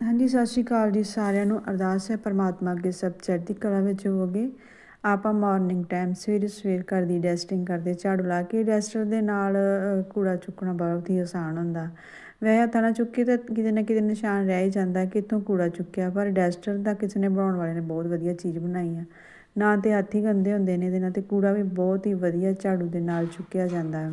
ਹਾਂਜੀ, ਸਤਿ ਸ਼੍ਰੀ ਅਕਾਲ ਜੀ ਸਾਰਿਆਂ ਨੂੰ। ਅਰਦਾਸ ਹੈ ਪਰਮਾਤਮਾ ਅੱਗੇ ਸਭ ਚੜ੍ਹਦੀ ਕਲਾ ਵਿੱਚ ਹੋਵੋਗੇ। ਆਪਾਂ ਮਾਰਨਿੰਗ ਟਾਈਮ ਸਵੇਰ ਸਵੇਰ ਘਰ ਦੀ ਡਸਟਿੰਗ ਕਰਦੇ, ਝਾੜੂ ਲਾ ਕੇ ਡਸਟਰ ਦੇ ਨਾਲ ਕੂੜਾ ਚੁੱਕਣਾ ਬਹੁਤ ਹੀ ਆਸਾਨ ਹੁੰਦਾ। ਵੈਸੇ ਹੱਥਾਂ ਨਾਲ ਚੁੱਕੀ ਤਾਂ ਕਿਤੇ ਨਾ ਕਿਤੇ ਨਿਸ਼ਾਨ ਰਹਿ ਹੀ ਜਾਂਦਾ ਕਿ ਇੱਥੋਂ ਕੂੜਾ ਚੁੱਕਿਆ, ਪਰ ਡਸਟਰ ਦਾ ਕਿਸੇ ਨੇ ਬਣਾਉਣ ਵਾਲੇ ਨੇ ਬਹੁਤ ਵਧੀਆ ਚੀਜ਼ ਬਣਾਈ ਆ। ਨਾ ਤੇ ਹੱਥ ਹੀ ਗੰਦੇ ਹੁੰਦੇ ਨੇ ਇਹਦੇ ਨਾਲ ਤੇ ਕੂੜਾ ਵੀ ਬਹੁਤ ਹੀ ਵਧੀਆ ਝਾੜੂ ਦੇ ਨਾਲ ਚੁੱਕਿਆ ਜਾਂਦਾ। ਹੈ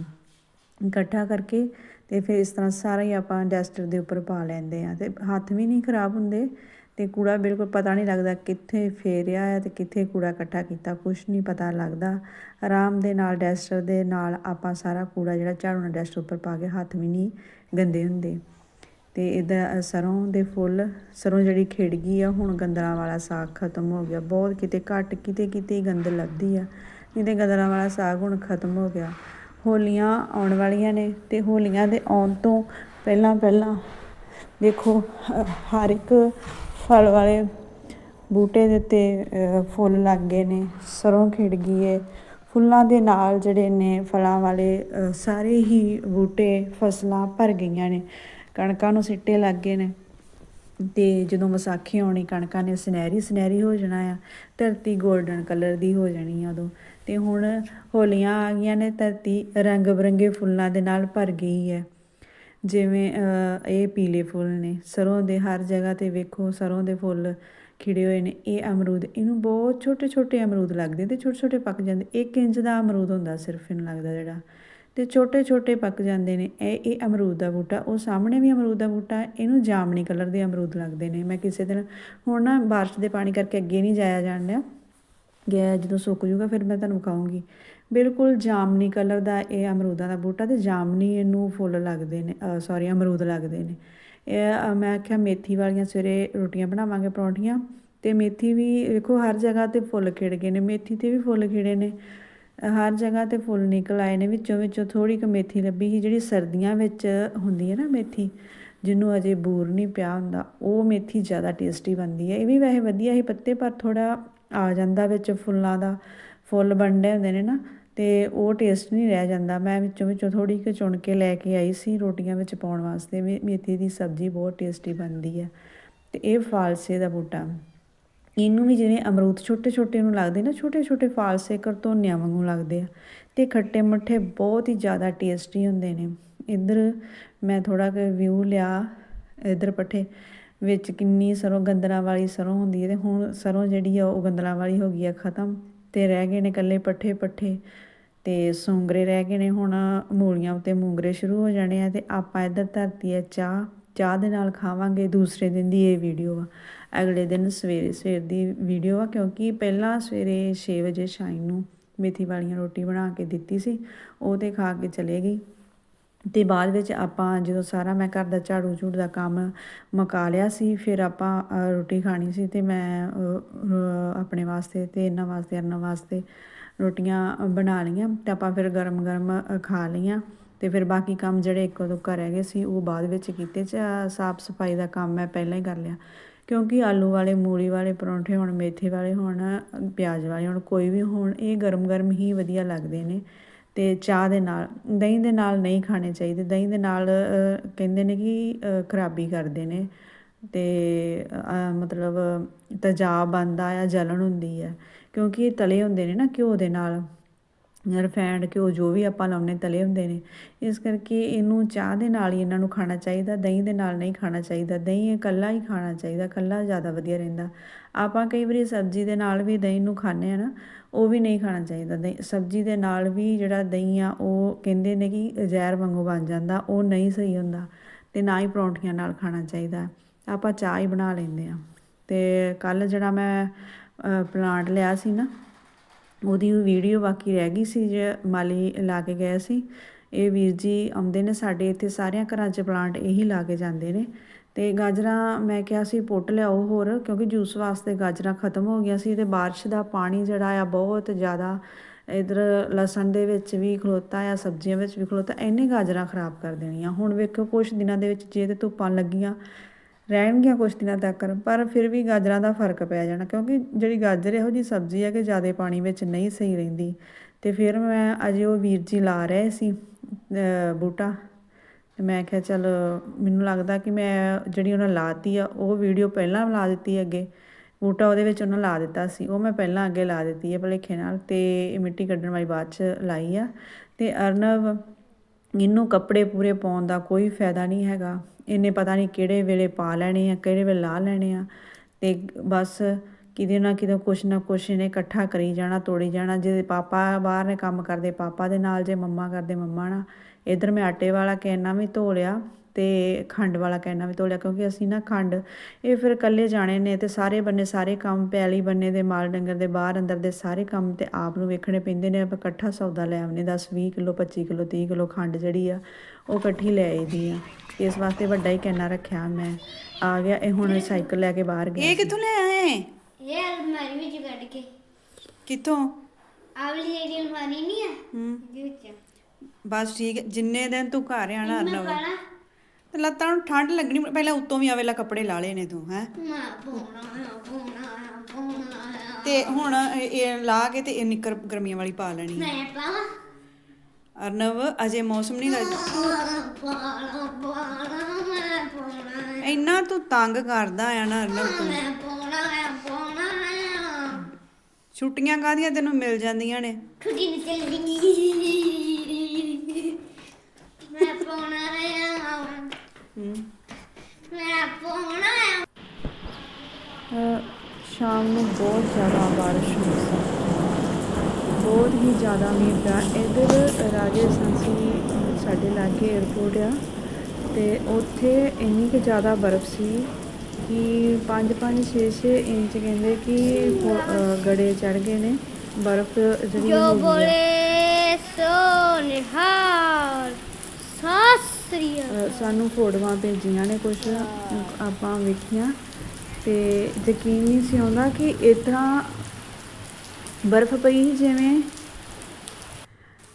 ਇਕੱਠਾ ਕਰਕੇ ਤੇ ਫਿਰ ਇਸ ਤਰ੍ਹਾਂ ਸਾਰਾ ਹੀ ਆਪਾਂ ਡਸਟਰ ਦੇ ਉੱਪਰ ਪਾ ਲੈਂਦੇ ਆ ਤੇ ਹੱਥ ਵੀ ਨਹੀਂ ਖਰਾਬ ਹੁੰਦੇ ਤੇ ਕੂੜਾ ਬਿਲਕੁਲ ਪਤਾ ਨਹੀਂ ਲੱਗਦਾ ਕਿੱਥੇ ਫੇਰਿਆ ਹੈ ਤੇ ਕਿੱਥੇ ਕੂੜਾ ਇਕੱਠਾ ਕੀਤਾ ਕੁਝ ਨਹੀਂ ਪਤਾ ਲੱਗਦਾ। ਆਰਾਮ ਦੇ ਨਾਲ ਡਸਟਰ ਦੇ ਨਾਲ ਆਪਾਂ ਸਾਰਾ ਕੂੜਾ ਜਿਹੜਾ ਝਾੜੂ ਨਾਲ ਡਸਟਰ ਉੱਪਰ ਪਾ ਕੇ ਹੱਥ ਵੀ ਨਹੀਂ ਗੰਦੇ ਹੁੰਦੇ। ਤੇ ਇਹਦਾ ਸਰੋਂ ਦੇ ਫੁੱਲ, ਸਰੋਂ ਜਿਹੜੀ ਖਿੜ ਗਈ ਆ, ਹੁਣ ਗੰਦਲਾਂ ਵਾਲਾ ਸਾਗ ਖਤਮ ਹੋ ਗਿਆ। ਬਹੁਤ ਕਿਤੇ ਘੱਟ ਕਿਤੇ ਕਿਤੇ ਗੰਦ ਲੱਭਦੀ ਆ। ਨਹੀਂ ਤੇ ਗੰਦਲਾਂ ਵਾਲਾ ਸਾਗ ਹੁਣ ਖਤਮ ਹੋ ਗਿਆ। ਹੋਲੀਆਂ ਆਉਣ ਵਾਲੀਆਂ ਨੇ ਅਤੇ ਹੋਲੀਆਂ ਦੇ ਆਉਣ ਤੋਂ ਪਹਿਲਾਂ ਪਹਿਲਾਂ ਦੇਖੋ ਹਰ ਇੱਕ ਫਲ ਵਾਲੇ ਬੂਟੇ ਦੇ ਉੱਤੇ ਫੁੱਲ ਲੱਗ ਗਏ ਨੇ, ਸਰੋਂ ਖਿੜ ਗਈ ਹੈ ਫੁੱਲਾਂ ਦੇ ਨਾਲ ਜਿਹੜੇ ਨੇ ਫਲਾਂ ਵਾਲੇ ਸਾਰੇ ਹੀ ਬੂਟੇ, ਫਸਲਾਂ ਭਰ ਗਈਆਂ ਨੇ। ਕਣਕਾਂ ਨੂੰ ਸਿੱਟੇ ਲੱਗ ਗਏ ਨੇ। ਤੇ ਜਦੋਂ ਵਿਸਾਖੀ ਆਉਣੀ, ਕਣਕਾਂ ਨੇ ਸੁਨਹਿਰੀ ਸੁਨਹਿਰੀ ਹੋ ਜਾਣਾ ਆ, ਧਰਤੀ 골ਡਨ ਕਲਰ ਦੀ ਹੋ ਜਾਣੀ ਆ ਉਦੋਂ। ਤੇ ਹੁਣ ਹੋਲੀਆਂ ਆ ਗਈਆਂ ਨੇ, ਧਰਤੀ ਰੰਗ ਬਰੰਗੇ ਫੁੱਲਾਂ ਦੇ ਨਾਲ ਭਰ ਗਈ ਹੈ। ਜਿਵੇਂ ਇਹ ਪੀਲੇ ਫੁੱਲ ਨੇ। ਸਰੋਂ ਦੇ ਹਰ ਜਗ੍ਹਾ ਤੇ ਵੇਖੋ ਸਰੋਂ ਦੇ ਫੁੱਲ ਖਿੜੇ ਹੋਏ ਨੇ। ਇਹ ਅਮਰੂਦ, ਇਹਨੂੰ ਬਹੁਤ ਛੋਟੇ ਛੋਟੇ ਅਮਰੂਦ ਲੱਗਦੇ ਤੇ ਛੋਟੇ ਛੋਟੇ ਪੱਕ ਜਾਂਦੇ। ਇੱਕ ਇੰਚ ਦਾ ਅਮਰੂਦ ਹੁੰਦਾ ਸਿਰਫ, ਇਹਨੂੰ ਲੱਗਦਾ ਜਿਹੜਾ। ਤੇ ਛੋਟੇ ਛੋਟੇ ਪੱਕ ਜਾਂਦੇ ਨੇ। ਇਹ ਇਹ ਅਮਰੂਦ ਦਾ ਬੂਟਾ। ਉਹ ਸਾਹਮਣੇ ਵੀ ਅਮਰੂਦ ਦਾ ਬੂਟਾ, ਇਹਨੂੰ ਜਾਮਣੀ ਕਲਰ ਦੇ ਅਮਰੂਦ ਲੱਗਦੇ ਨੇ। ਮੈਂ ਕਿਸੇ ਦਿਨ, ਹੁਣ ਨਾ ਬਾਰਿਸ਼ ਦੇ ਪਾਣੀ ਕਰਕੇ ਅੱਗੇ ਨਹੀਂ ਜਾਇਆ ਜਾਣ ਡਿਆ। ਗਿਆ ਜਦੋਂ ਸੁੱਕ ਜੂਗਾ ਫਿਰ ਮੈਂ ਤੁਹਾਨੂੰ ਕਹੂੰਗੀ। ਬਿਲਕੁਲ ਜਾਮਨੀ ਕਲਰ ਦਾ ਇਹ ਅਮਰੂਦਾਂ ਦਾ ਬੂਟਾ ਤੇ ਜਾਮਨੀ ਇਹਨੂੰ ਫੁੱਲ ਲੱਗਦੇ ਨੇ ਸੌਰੀ ਅਮਰੂਦ ਲੱਗਦੇ ਨੇ। ਇਹ ਮੈਂ ਆਖਿਆ ਮੇਥੀ ਵਾਲੀਆਂ ਸਵੇਰੇ ਰੋਟੀਆਂ ਬਣਾਵਾਂਗੇ ਪਰੌਂਠੀਆਂ ਤੇ ਮੇਥੀ ਵੀ ਵੇਖੋ ਹਰ ਜਗ੍ਹਾ ਤੇ ਫੁੱਲ ਖਿੜ ਗਏ ਨੇ, ਮੇਥੀ ਤੇ ਵੀ ਫੁੱਲ ਖਿੜੇ ਨੇ। ਹਰ ਜਗ੍ਹਾ ਤੇ ਫੁੱਲ ਨਿਕਲ ਆਏ ਨੇ, ਵਿੱਚੋਂ ਵਿੱਚੋਂ ਥੋੜੀ ਕੁ ਮੇਥੀ ਲੱਭੀ ਸੀ, ਜਿਹੜੀ ਸਰਦੀਆਂ ਵਿੱਚ ਹੁੰਦੀ ਹੈ ਨਾ ਮੇਥੀ, ਜਿਹਨੂੰ ਅਜੇ ਬੂਰ ਨਹੀਂ ਪਿਆ ਹੁੰਦਾ, ਉਹ ਮੇਥੀ ਜ਼ਿਆਦਾ ਟੇਸਟੀ ਬਣਦੀ ਹੈ। ਇਹ ਵੀ ਵੈਸੇ ਵਧੀਆ ਹੀ ਪੱਤੇ, ਪਰ ਥੋੜਾ ਆ ਜਾਂਦਾ ਵਿੱਚ ਫੁੱਲਾਂ ਦਾ, ਫੁੱਲ ਬਣਦੇ ਹੁੰਦੇ ਨੇ ਨਾ, ਤੇ ਉਹ ਟੇਸਟ ਨਹੀਂ ਰਹਿ ਜਾਂਦਾ। ਮੈਂ ਵਿੱਚੋਂ ਵਿੱਚੋਂ ਥੋੜੀ ਕੁ ਚੁਣ ਕੇ ਲੈ ਕੇ ਆਈ ਸੀ ਰੋਟੀਆਂ ਵਿੱਚ ਪਾਉਣ ਵਾਸਤੇ। ਮੇ- ਮੇਥੀ ਦੀ ਸਬਜ਼ੀ ਬਹੁਤ ਟੇਸਟੀ ਬਣਦੀ ਹੈ। ਤੇ ਇਹ ਫਾਲਸੇ ਦਾ ਬੂਟਾ। ਇਹਨੂੰ ਵੀ ਜਿਵੇਂ ਅਮਰੂਦ ਛੋਟੇ ਛੋਟੇ ਨੂੰ ਲੱਗਦੇ ਨਾ, ਛੋਟੇ ਛੋਟੇ ਫਾਲਸੇ ਕਰਤੋਨਿਆਂ ਵਾਂਗੂ ਲੱਗਦੇ ਆ। ਤੇ ਖੱਟੇ ਮਿੱਠੇ ਬਹੁਤ ਹੀ ਜ਼ਿਆਦਾ ਟੇਸਟੀ ਹੁੰਦੇ ਨੇ। ਇੱਧਰ ਮੈਂ ਥੋੜਾ ਕੁ ਵਿਊ ਲਿਆ, ਇੱਧਰ ਪੱਠੇ। ਵਿੱਚ ਕਿੰਨੀ ਸਰੋਂ ਗੰਦਲਾਂ ਵਾਲੀ ਸਰੋਂ ਹੁੰਦੀ ਹੈ ਤੇ ਹੁਣ ਸਰੋਂ ਜਿਹੜੀ ਆ ਉਹ ਗੰਦਲਾਂ ਵਾਲੀ ਹੋ ਗਈ ਆ ਖਤਮ ਤੇ ਰਹਿ ਗਏ ਨੇ ਇਕੱਲੇ ਪੱਠੇ ਪੱਠੇ ਤੇ ਸੂੰਗਰੇ ਰਹਿ ਗਏ ਨੇ ਹੁਣ ਮੂਲੀਆਂ ਉੱਤੇ ਮੂੰਗਰੇ ਸ਼ੁਰੂ ਹੋ ਜਾਣੇ ਆ ਤੇ ਆਪਾਂ ਇੱਧਰ ਧਰਤੀ ਹੈ ਚਾਹ ਚਾਹ ਦੇ ਨਾਲ ਖਾਵਾਂਗੇ ਦੂਸਰੇ ਦਿਨ ਦੀ ਇਹ ਵੀਡੀਓ ਆ। ਅਗਲੇ ਦਿਨ ਸਵੇਰੇ, ਸਵੇਰ ਦੀ ਵੀਡੀਓ ਆ ਕਿਉਂਕਿ ਪਹਿਲਾਂ ਸਵੇਰੇ 6 ਵਜੇ ਸ਼ਾਈਨ ਨੂੰ ਮੇਥੀ ਵਾਲੀਆਂ ਰੋਟੀ ਬਣਾ ਕੇ ਦਿੱਤੀ ਸੀ, ਉਹ ਤੇ ਖਾ ਕੇ ਚਲੇ ਗਈ। ਤੇ ਬਾਅਦ ਵਿੱਚ ਆਪਾਂ ਜਦੋਂ ਸਾਰਾ ਮੈਂ ਘਰ ਦਾ ਝਾੜੂ ਝੂੜ ਦਾ ਕੰਮ ਮੁਕਾ ਲਿਆ ਸੀ, ਫਿਰ ਆਪਾਂ ਰੋਟੀ ਖਾਣੀ ਸੀ ਤੇ ਮੈਂ ਆਪਣੇ ਵਾਸਤੇ ਤੇ ਇਹਨਾਂ ਵਾਸਤੇ, ਅਰਨਾਂ ਵਾਸਤੇ ਰੋਟੀਆਂ ਬਣਾ ਲਈਆਂ ਤੇ ਆਪਾਂ ਫਿਰ ਗਰਮ ਗਰਮ ਖਾ ਲਈਆਂ ਤੇ ਫਿਰ ਬਾਕੀ ਕੰਮ ਜਿਹੜੇ ਇੱਕੋ ਦੋ ਰਹਿ ਗਏ ਸੀ, ਉਹ ਬਾਅਦ ਵਿੱਚ ਕੀਤੇ ਚ ਸਾਫ਼ ਸਫ਼ਾਈ ਦਾ ਕੰਮ ਮੈਂ ਪਹਿਲਾਂ ਹੀ ਕਰ ਲਿਆ। ਕਿਉਂਕਿ ਆਲੂ ਵਾਲੇ, ਮੂਲੀ ਵਾਲੇ, ਪਰੌਂਠੇ ਹੋਣ ਮੇਥੇ ਵਾਲੇ, ਹੋਣ ਪਿਆਜ਼ ਵਾਲੇ, ਹੋਣ ਕੋਈ ਵੀ, ਹੋਣ ਇਹ ਗਰਮ ਗਰਮ ਹੀ ਵਧੀਆ ਲੱਗਦੇ ਨੇ। ਅਤੇ ਚਾਹ ਦੇ ਨਾਲ, ਦਹੀਂ ਦੇ ਨਾਲ ਨਹੀਂ ਖਾਣੇ ਚਾਹੀਦੇ। ਦਹੀਂ ਦੇ ਨਾਲ ਕਹਿੰਦੇ ਨੇ ਕਿ ਖਰਾਬੀ ਕਰਦੇ ਨੇ ਅਤੇ ਮਤਲਬ ਤੇਜ਼ਾਬ ਬਣਦਾ ਆ, ਜਲਣ ਹੁੰਦੀ ਹੈ ਕਿਉਂਕਿ ਇਹ ਤਲੇ ਹੁੰਦੇ ਨੇ ਨਾ ਘਿਓ ਦੇ ਨਾਲ। ਰਿਫਾਈਂਡ ਘਿਓ ਜੋ ਵੀ ਆਪਾਂ ਲਾਉਨੇ ਤਲੇ ਹੁੰਦੇ ਨੇ। ਇਸ ਕਰਕੇ ਇਹਨੂੰ ਚਾਹ ਦੇ ਨਾਲ ਹੀ ਇਹਨਾਂ ਨੂੰ ਖਾਣਾ ਚਾਹੀਦਾ, ਦਹੀਂ ਦੇ ਨਾਲ ਨਹੀਂ ਖਾਣਾ ਚਾਹੀਦਾ। ਦਹੀਂ ਇਕੱਲਾ ਹੀ ਖਾਣਾ ਚਾਹੀਦਾ, ਇਕੱਲਾ ਜ਼ਿਆਦਾ ਵਧੀਆ ਰਹਿੰਦਾ। ਆਪਾਂ ਕਈ ਵਾਰੀ ਸਬਜ਼ੀ ਦੇ ਨਾਲ ਵੀ ਦਹੀਂ ਨੂੰ ਖਾਂਦੇ ਆ ਨਾ, ਉਹ ਵੀ ਨਹੀਂ ਖਾਣਾ ਚਾਹੀਦਾ। ਦਹੀਂ, ਸਬਜ਼ੀ ਦੇ ਨਾਲ ਵੀ ਜਿਹੜਾ ਦਹੀਂ ਆ, ਉਹ ਕਹਿੰਦੇ ਨੇ ਕਿ ਜ਼ਹਿਰ ਵਾਂਗੂ ਬਣ ਜਾਂਦਾ, ਉਹ ਨਹੀਂ ਸਹੀ ਹੁੰਦਾ ਤੇ ਨਾ ਹੀ ਪਰੌਂਠੀਆਂ ਨਾਲ ਖਾਣਾ ਚਾਹੀਦਾ। ਆਪਾਂ ਚਾਹ ਹੀ ਬਣਾ ਲੈਂਦੇ ਆ ਤੇ ਕੱਲ ਜਿਹੜਾ ਮੈਂ ਪਲਾਂਟ ਲਿਆ ਸੀ ਨਾ ਉਹਦੀ ਵੀਡੀਓ ਬਾਕੀ ਰਹਿ ਗਈ ਸੀ ਜੇ ਮਾਲੀ ਲਾ ਕੇ ਗਏ ਸੀ। ਇਹ ਵੀਰ ਜੀ ਆਉਂਦੇ ਨੇ ਸਾਡੇ ਇੱਥੇ, ਸਾਰਿਆਂ ਘਰਾਂ 'ਚ ਪਲਾਂਟ ਇਹੀ ਲਾ ਕੇ ਜਾਂਦੇ ਨੇ। ਤੇ ਗਾਜਰਾਂ ਮੈਂ ਕਿਹਾ ਸੀ, ਪੁੱਟ ਲਿਆਓ ਹੋਰ, ਕਿਉਂਕਿ ਜੂਸ ਵਾਸਤੇ ਗਾਜਰਾਂ ਖਤਮ ਹੋ ਗਈਆਂ ਸੀ ਤੇ ਬਾਰਿਸ਼ ਦਾ ਪਾਣੀ ਜਿਹੜਾ ਆ ਬਹੁਤ ਜ਼ਿਆਦਾ ਇਧਰ ਲਸਣ ਦੇ ਵਿੱਚ ਵੀ ਖਲੋਤਾ ਆ, ਸਬਜ਼ੀਆਂ ਵਿੱਚ ਵੀ ਖਲੋਤਾ, ਇੰਨੇ ਗਾਜਰਾਂ ਖਰਾਬ ਕਰ ਦੇਣੀਆਂ। ਹੁਣ ਵੇਖੋ ਕੁਝ ਦਿਨਾਂ ਦੇ ਵਿੱਚ ਜੇ ਤੇ ਧੁੱਪਾਂ ਲੱਗੀਆਂ ਰਹਿਣਗੀਆਂ ਕੁਝ ਦਿਨਾਂ ਤੱਕ, ਪਰ ਫਿਰ ਵੀ ਗਾਜਰਾਂ ਦਾ ਫ਼ਰਕ ਪੈ ਜਾਣਾ, ਕਿਉਂਕਿ ਜਿਹੜੀ ਗਾਜਰ ਇਹੋ ਜੀ ਸਬਜ਼ੀ ਹੈ ਕਿ ਜ਼ਿਆਦਾ ਪਾਣੀ ਵਿੱਚ ਨਹੀਂ ਸਹੀ ਰਹਿੰਦੀ। ਤੇ ਫਿਰ ਮੈਂ ਅਜੇ ਉਹ ਵੀਰ ਜੀ ਲਾ ਰਹੇ ਸੀ ਬੂਟਾ, ਤੇ ਮੈਂ ਕਿਹਾ ਚੱਲ ਮੈਨੂੰ ਲੱਗਦਾ ਕਿ ਮੈਂ ਜਿਹੜੀ ਉਹਨਾਂ ਲਾਤੀ ਆ, ਉਹ ਵੀਡੀਓ ਪਹਿਲਾਂ ਲਾ ਦਿੱਤੀ ਅੱਗੇ, ਬੂਟਾ ਉਹਦੇ ਵਿੱਚ ਉਹਨਾਂ ਲਾ ਦਿੱਤਾ ਸੀ, ਉਹ ਮੈਂ ਪਹਿਲਾਂ ਅੱਗੇ ਲਾ ਦਿੱਤੀ ਹੈ ਭਲੇਖੇ ਨਾਲ, ਤੇ ਮਿੱਟੀ ਕੱਢਣ ਵਾਲੀ ਬਾਅਦ ਚ ਲਾਈ ਆ। ਤੇ ਅਰਨਵ ਇਹਨੂੰ ਕੱਪੜੇ ਪੂਰੇ ਪਾਉਣ ਦਾ ਕੋਈ ਫਾਇਦਾ ਨਹੀਂ ਹੈਗਾ। ਇਹਨੇ ਪਤਾ ਨਹੀਂ ਕਿਹੜੇ ਵੇਲੇ ਪਾ ਲੈਣੇ ਆ, ਕਿਹੜੇ ਵੇਲੇ ਲਾ ਲੈਣੇ ਆ। ਤੇ ਬਸ ਕਿਤੇ ਨਾ ਕਿਤੇ ਕੁਛ ਨਾ ਕੁਛ ਇਹਨੇ ਇਕੱਠਾ ਕਰੀ ਜਾਣਾ, ਤੋੜੀ ਜਾਣਾ। ਜੇ ਪਾਪਾ ਬਾਹਰ ਨੇ ਕੰਮ ਕਰਦੇ, ਪਾਪਾ ਦੇ ਨਾਲ, ਜੇ ਮੰਮਾ ਕਰਦੇ ਮੰਮਾ ਨਾਲ। ਇਧਰ ਮੈਂ ਆਟੇ ਵਾਲਾ ਕੈਨਾ ਵੀ ਧੋ ਲਿਆ। ਤੇ ਖੰਡ ਵਾਲਾ ਕੈਨਾ ਵੀ ਧੋ ਲਿਆ ਕਿਉਂਕਿ ਅਸੀਂ ਨਾ ਖੰਡ ਇਹ ਫਿਰ ਇਕੱਲੇ ਜਾਣੇ ਨੇ ਤੇ ਸਾਰੇ ਬੰਨੇ ਸਾਰੇ ਕੰਮ ਪੈਲੀ ਬੰਨੇ ਦੇ ਮਾਲ ਡੰਗਰ ਦੇ ਬਾਹਰ ਅੰਦਰ ਦੇ ਸਾਰੇ ਕੰਮ ਤੇ ਆਪ ਨੂੰ ਵੇਖਣੇ ਪੈਂਦੇ ਨੇ ਆਪਾਂ ਇਕੱਠਾ ਸੌਦਾ ਲੈ ਆਵਨੇ 10 20 ਕਿਲੋ 25 ਕਿਲੋ 30 ਕਿਲੋ ਖੰਡ ਜਿਹੜੀ ਆ ਉਹ ਇਕੱਠੀ ਲੈ ਆਈਦੀ ਆ। ਇਸ ਵਾਸਤੇ ਵੱਡਾ ਹੀ ਕੈਨਾ ਰੱਖਿਆ ਮੈਂ। ਆ ਗਿਆ ਇਹ ਹੁਣ ਸਾਈਕਲ ਲੈ ਕੇ ਬਾਹਰ ਗਿਆ ਇਹ ਕਿੱਥੋਂ ਲੈ ਆਏ? ਇਹ ਅਲਮਾਰੀ ਵਿੱਚ ਕੱਢ ਕੇ। ਕਿੱਥੋਂ? ਆਵਲੀ ਜਿਹੜੀ ਅਲਮਾਰੀ ਨਹੀਂ ਹੈ। ਹੂੰ ਬਸ ਠੀਕ ਹੈ ਜਿੰਨੇ ਦਿਨ ਤੂੰ ਘਰ ਆਣਾ ਤੇ ਲੱਤਾਂ ਨੂੰ ਠੰਡ ਲੱਗਣੀ ਪਹਿਲਾਂ ਉੱਤੋਂ ਵੀ ਆਵੇਲਾ ਕੱਪੜੇ ਲਾ ਲਏ ਨੇ ਤੂੰ ਹੈ। ਮੈਂ ਪਾਉਣਾ ਹੈ ਪਾਉਣਾ ਹੈ ਪਾਉਣਾ ਹੈ ਤੇ ਹੁਣ ਇਹ ਲਾ ਕੇ ਤੇ ਇਹ ਨਿੱਕਰ ਗਰਮੀਆਂ ਵਾਲੀ ਪਾ ਲੈਣੀ ਮੈਂ ਅਰਨਵ ਅਜੇ ਮੌਸਮ ਨਹੀਂ ਲੱਗਦਾ। ਮੈਂ ਪਾਉਣਾ ਇੰਨਾ ਤੂੰ ਤੰਗ ਕਰਦਾ ਆ ਨਾ ਅਰਨਵ ਤੂੰ। ਮੈਂ ਪਾਉਣਾ ਹੈ ਪਾਉਣਾ ਹੈ ਛੁੱਟੀਆਂ ਕਾਹਦੀਆਂ ਤੈਨੂੰ ਮਿਲ ਜਾਂਦੀਆਂ ਨੇ? ਛੁੱਟੀ ਨਹੀਂ ਚੱਲਦੀ ਮੈਂ ਪਾਉਣਾ ਹੈ ਹੂੰ ਹੈ ਸ਼ਾਮ ਨੂੰ ਬਹੁਤ ਜ਼ਿਆਦਾ ਬਾਰਿਸ਼ ਹੋਈ ਸੀ। ਬਹੁਤ ਹੀ ਜ਼ਿਆਦਾ ਮੀਂਹ ਪਿਆ। ਇੱਧਰ ਰਾਜੇ ਸੰਸੀ ਸਾਡੇ ਲਾਗੇ 에ਅਰਪੋਰਟ ਆ ਤੇ ਉੱਥੇ ਇੰਨੀ ਕੁ ਜ਼ਿਆਦਾ ਬਰਫ਼ ਸੀ ਕਿ 5-5 6-6 ਇੰਚ ਕਹਿੰਦੇ ਕਿ ਗੜੇ ਚੜ ਗਏ ਨੇ। ਬਰਫ਼ ਜਿਹੜੀ ਜੋ। ਬੋਲੇ ਸੋ ਨਿਹਾਲ। ਸਾਸਰੀਆ ਸਾਨੂੰ ਫੋਟੋਆਂ ਭੇਜੀਆਂ ਨੇ ਕੁਝ ਆਪਾਂ ਵੇਖੀਆਂ। ਤੇ ਯਕੀਨ ਨਹੀਂ ਸੀ ਆਉਂਦਾ ਕਿ ਇਸ ਬਰਫ਼ ਪਈ ਜਿਵੇਂ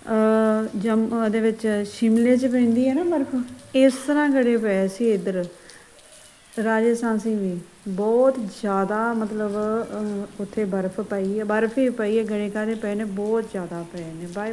ਅ ਜੰਮੂ ਦੇ ਵਿੱਚ ਸ਼ਿਮਲੇ 'ਚ ਪੈਂਦੀ ਹੈ ਨਾ ਬਰਫ਼, ਇਸ ਤਰ੍ਹਾਂ ਗੜੇ ਪਏ ਸੀ ਇੱਧਰ। ਰਾਜਸਥਾਨ ਸੀ ਵੀ ਬਹੁਤ ਜ਼ਿਆਦਾ ਮਤਲਬ ਉੱਥੇ ਬਰਫ਼ ਪਈ ਹੈ, ਬਰਫ਼ ਹੀ ਪਈ ਹੈ, ਗੜੇ ਕਾਦੇ ਪਏ ਨੇ, ਬਹੁਤ ਜ਼ਿਆਦਾ ਪਏ ਨੇ। Bye bye